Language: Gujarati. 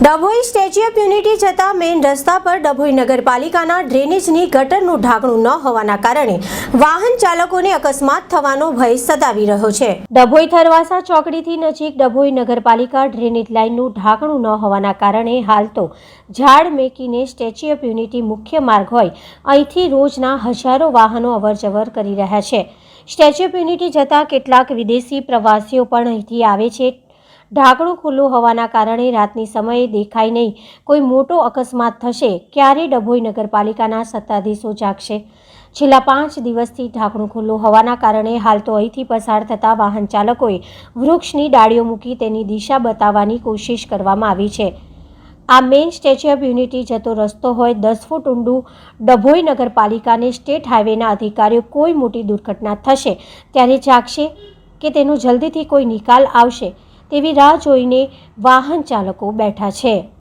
ડભોઈ સ્ટેચ્યુ ઓફ યુનિટી જતા મેઇન રસ્તા પર ડભોઈ નગરપાલિકાના ડ્રેનેજની ગટરનું ઢાંકણું ન હોવાના કારણે વાહન ચાલકોને અકસ્માત થવાનો ભય સતાવી રહ્યો છે. ડભોઈ થરવાસા ચોકડીથી નજીક ડભોઈ નગરપાલિકા ડ્રેનેજ લાઇનનું ઢાંકણું ન હોવાના કારણે હાલ તો ઝાડ મેકીને સ્ટેચ્યુ ઓફ યુનિટી મુખ્ય માર્ગ હોય. અહીંથી રોજના હજારો વાહનો અવરજવર કરી રહ્યા છે. સ્ટેચ્યુ ઓફ યુનિટી જતા કેટલાક વિદેશી પ્રવાસીઓ પણ અહીંથી આવે છે. ઢાંકણું ખુલ્લું હોવાના કારણે રાતની સમયે દેખાય નહીં. કોઈ મોટો અકસ્માત થશે, ક્યારે ડભોઈ નગરપાલિકાના સત્તાધીશો જાગશે? છેલ્લા પાંચ દિવસથી ઢાંકણું ખુલ્લું હોવાના કારણે હાલ તો અહીંથી પસાર થતા વાહન ચાલકોએ વૃક્ષની ડાળીઓ મૂકી તેની દિશા બતાવવાની કોશિશ કરવામાં આવી છે. આ મેઇન સ્ટેચ્યુ ઓફ યુનિટી જતો રસ્તો હોય દસ ફૂટ ઊંડું ડભોઈ નગરપાલિકાને સ્ટેટ હાઈવેના અધિકારીઓ કોઈ મોટી દુર્ઘટના થશે, ત્યારે જાગશે કે તેનો જલ્દીથી કોઈ નિકાલ આવશે? તેવી રાહ જોઈને વાહન ચાલકો બેઠા છે.